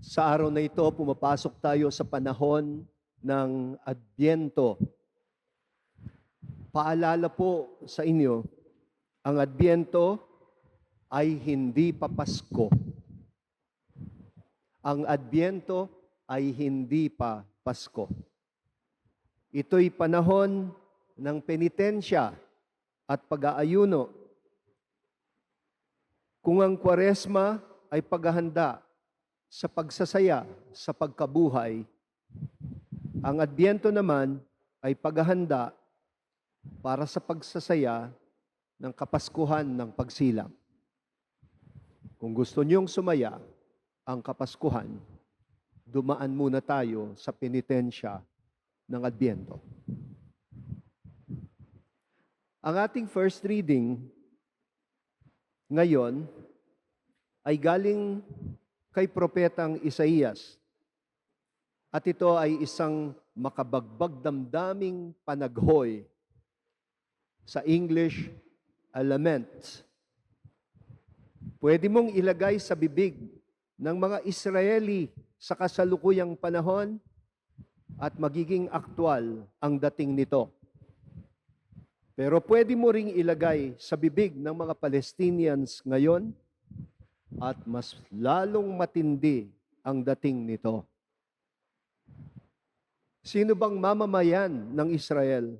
Sa araw na ito, pumapasok tayo sa panahon ng Adbyento. Paalala po sa inyo, ang Adbyento ay hindi pa Pasko. Ang Adbyento ay hindi pa Pasko. Ito'y panahon ng penitensya at pag-aayuno. Kung ang kwaresma ay paghahanda sa pagsasaya sa pagkabuhay, ang Adbyento naman ay paghahanda para sa pagsasaya ng kapaskuhan ng pagsilang. Kung gusto niyong sumaya ang kapaskuhan, dumaan muna tayo sa penitensya ng Adbyento. Ang ating first reading ngayon ay galing kay propetang Isaías. At ito ay isang makabagbag damdaming panaghoy. Sa English, a lament. Pwede mong ilagay sa bibig ng mga Israeli sa kasalukuyang panahon at magiging aktwal ang dating nito. Pero pwede mo ring ilagay sa bibig ng mga Palestinians ngayon at mas lalong matindi ang dating nito. Sino bang mamamayan ng Israel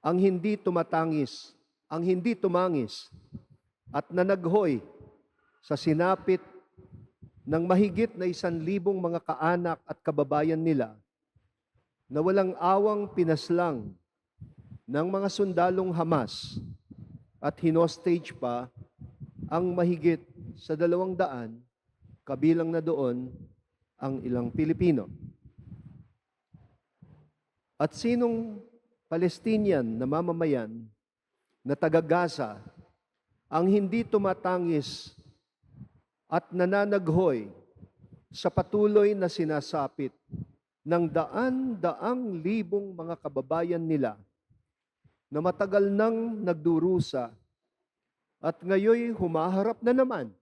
ang hindi tumatangis, ang hindi tumangis at nanaghoy sa sinapit ng mahigit na isan libong mga kaanak at kababayan nila na walang awang pinaslang ng mga sundalong Hamas at hinostage pa ang mahigit sa dalawang daan, kabilang na doon ang ilang Pilipino. At sinong Palestinian na mamamayan na taga-Gaza ang hindi tumatangis at nananaghoy sa patuloy na sinasapit ng daan-daang libong mga kababayan nila na matagal nang nagdurusa at ngayoy humaharap na naman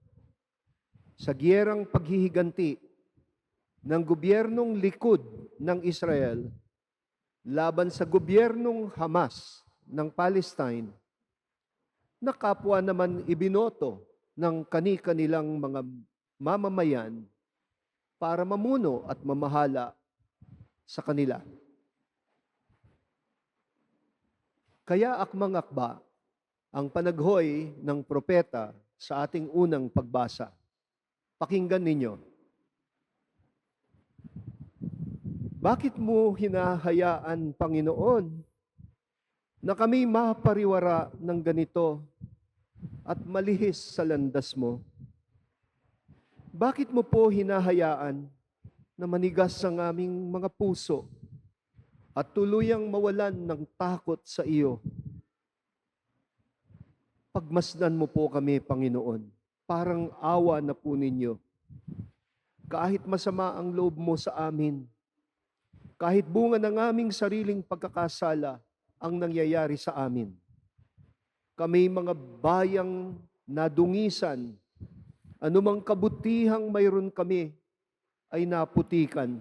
sa giyerang paghihiganti ng gobyernong likod ng Israel laban sa gobyernong Hamas ng Palestine na kapwa naman ibinoto ng kani-kanilang mga mamamayan para mamuno at mamahala sa kanila. Kaya akmang-akba ang panaghoy ng propeta sa ating unang pagbasa. Pakinggan ninyo. Bakit mo hinahayaan, Panginoon, na kami mapariwara ng ganito at malihis sa landas mo? Bakit mo po hinahayaan na manigas ang aming mga puso at tuluyang mawalan ng takot sa iyo? Pagmasdan mo po kami, Panginoon. Parang awa na po ninyo. Kahit masama ang loob mo sa amin, kahit bunga ng aming sariling pagkakasala ang nangyayari sa amin. Kami mga bayang nadungisan, anumang kabutihang mayroon kami ay naputikan.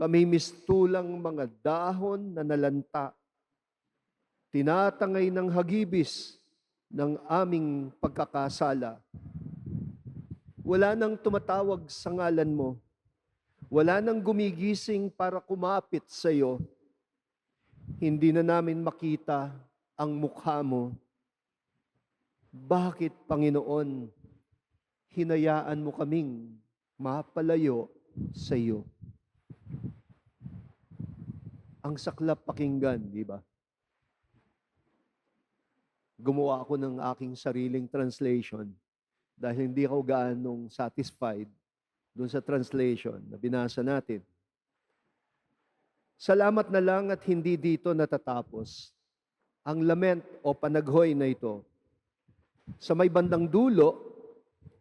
Kami mistulang mga dahon na nalanta, tinatangay ng hagibis ng aming pagkakasala. Wala nang tumatawag sa ngalan mo. Wala nang gumigising para kumapit sa iyo. Hindi na namin makita ang mukha mo. Bakit, Panginoon, hinayaan mo kaming mapalayo sa iyo? Ang saklap pakinggan, di ba? Gumawa ako ng aking sariling translation dahil hindi ako gaanong satisfied dun sa translation na binasa natin. Salamat na lang at hindi dito natatapos ang lament o panaghoy na ito. Sa may bandang dulo,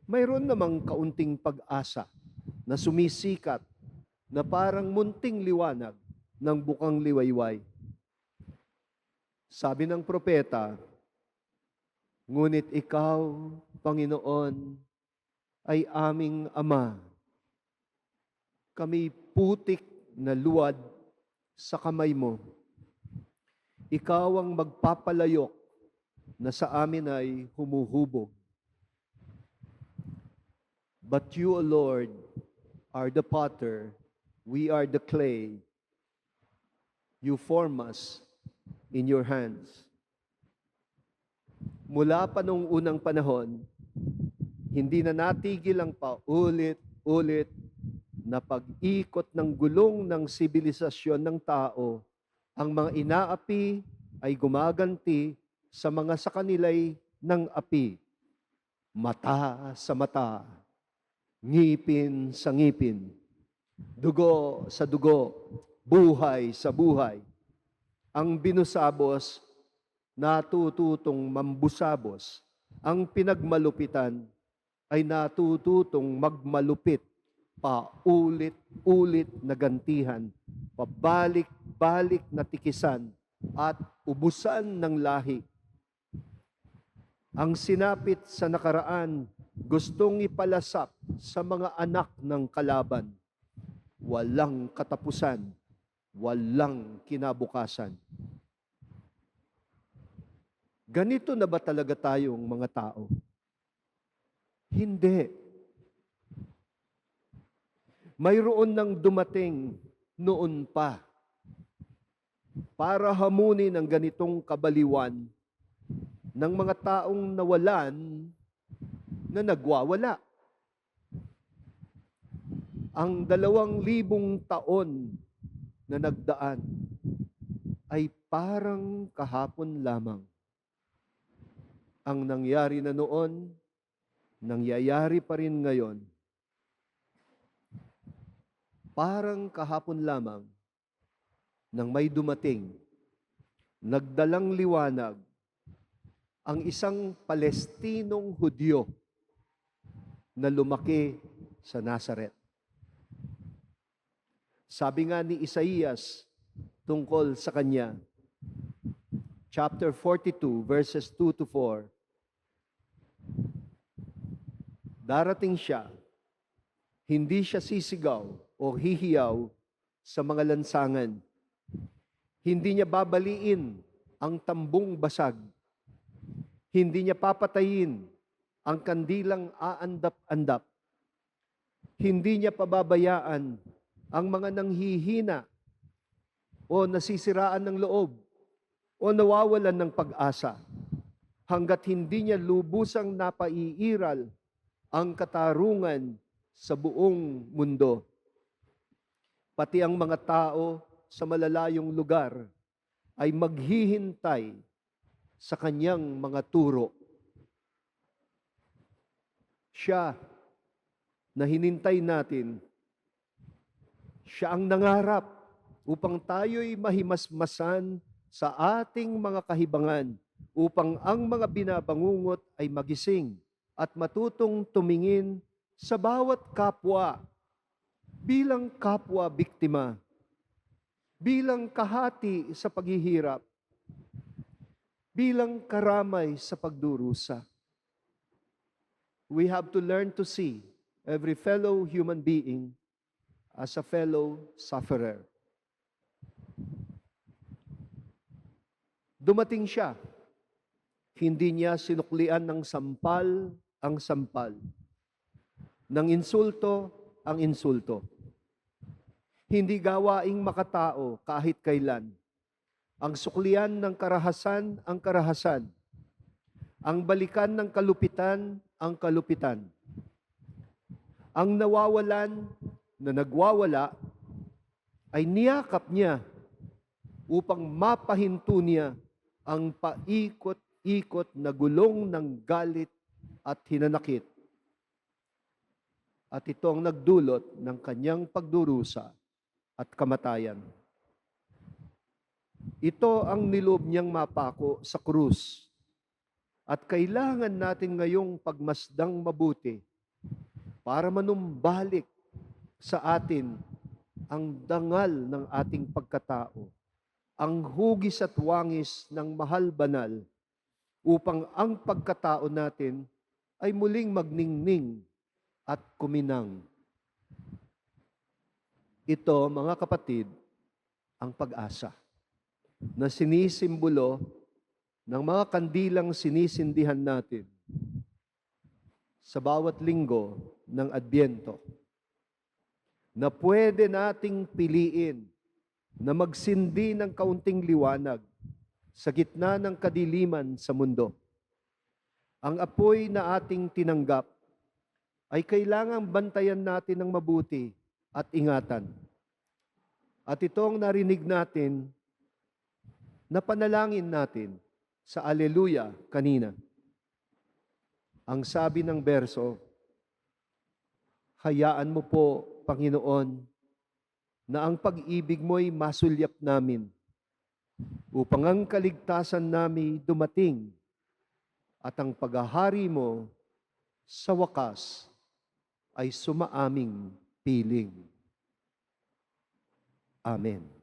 mayroon namang kaunting pag-asa na sumisikat na parang munting liwanag ng bukang liwayway. Sabi ng propeta, Ngunit ikaw, Panginoon, ay aming Ama kami putik na luwad sa kamay mo. Ikaw ang magpapalayok na sa amin ay humuhubog. But you, O Lord, are the potter, we are the clay. You form us in your hands. Mula pa nung unang panahon, hindi na natigil ang paulit-ulit na pag-ikot ng gulong ng sibilisasyon ng tao. Ang mga inaapi ay gumaganti sa mga sa kanila'y ng api. Mata sa mata, ngipin sa ngipin, dugo sa dugo, buhay sa buhay. Ang binusabos, natututong mambusabos. Ang pinagmalupitan ay natututong magmalupit paulit-ulit na gantihan, pabalik-balik na tikisan at ubusan ng lahi. Ang sinapit sa nakaraan, gustong ipalasap sa mga anak ng kalaban. Walang katapusan, walang kinabukasan. Ganito na ba talaga tayong mga tao? Hindi. Mayroon nang dumating noon pa para hamunin ang ganitong kabaliwan ng mga taong nawalan na nagwawala. Ang dalawang libong taon na nagdaan ay parang kahapon lamang. Ang nangyari na noon, nangyayari pa rin ngayon. Parang kahapon lamang nang may dumating, nagdalang liwanag, ang isang Palestinong Hudyo na lumaki sa Nazaret. Sabi nga ni Isaías tungkol sa kanya, chapter 42, verses 2 to 4, Darating siya, hindi siya sisigaw o hihiyaw sa mga lansangan. Hindi niya babaliin ang tambong basag. Hindi niya papatayin ang kandilang aandap-andap. Hindi niya pababayaan ang mga nanghihina o nasisiraan ng loob o nawawalan ng pag-asa hanggat hindi niya lubusang napaiiral ang katarungan sa buong mundo. Pati ang mga tao sa malalayong lugar ay maghihintay sa kanyang mga turo. Siya na hinintay natin, siya ang nangarap upang tayo'y mahimasmasan sa ating mga kahibangan, upang ang mga binabangungot ay magising at matutong tumingin sa bawat kapwa bilang kapwa biktima, bilang kahati sa paghihirap, bilang karamay sa pagdurusa. We have to learn to see every fellow human being as a fellow sufferer. Dumating siya, hindi niya sinuklian ng sampal ang sampal, ng insulto ang insulto. Hindi gawaing makatao kahit kailan. Ang suklian ng karahasan ang karahasan. Ang balikan ng kalupitan ang kalupitan. Ang nawawalan na nagwawala ay niyakap niya upang mapahinto niya ang paikot-ikot na gulong ng galit at hinanakit. At ito ang nagdulot ng kanyang pagdurusa at kamatayan. Ito ang nilob niyang mapako sa krus. At kailangan natin ngayong pagmasdang mabuti para manumbalik sa atin ang dangal ng ating pagkatao, ang hugis at wangis ng mahal banal, upang ang pagkatao natin ay muling magningning at kuminang. Ito, mga kapatid, ang pag-asa na sinisimbolo ng mga kandilang sinisindihan natin sa bawat linggo ng Adbyento na pwede nating piliin na magsindi ng kaunting liwanag sa gitna ng kadiliman sa mundo. Ang apoy na ating tinanggap ay kailangang bantayan natin ng mabuti at ingatan. At ito ang narinig natin na panalangin natin sa Aleluya kanina. Ang sabi ng berso, Hayaan mo po, Panginoon, na ang pag-ibig mo'y masulyap namin upang ang kaligtasan nami dumating at ang paghahari mo sa wakas ay sumaaming piling. Amen.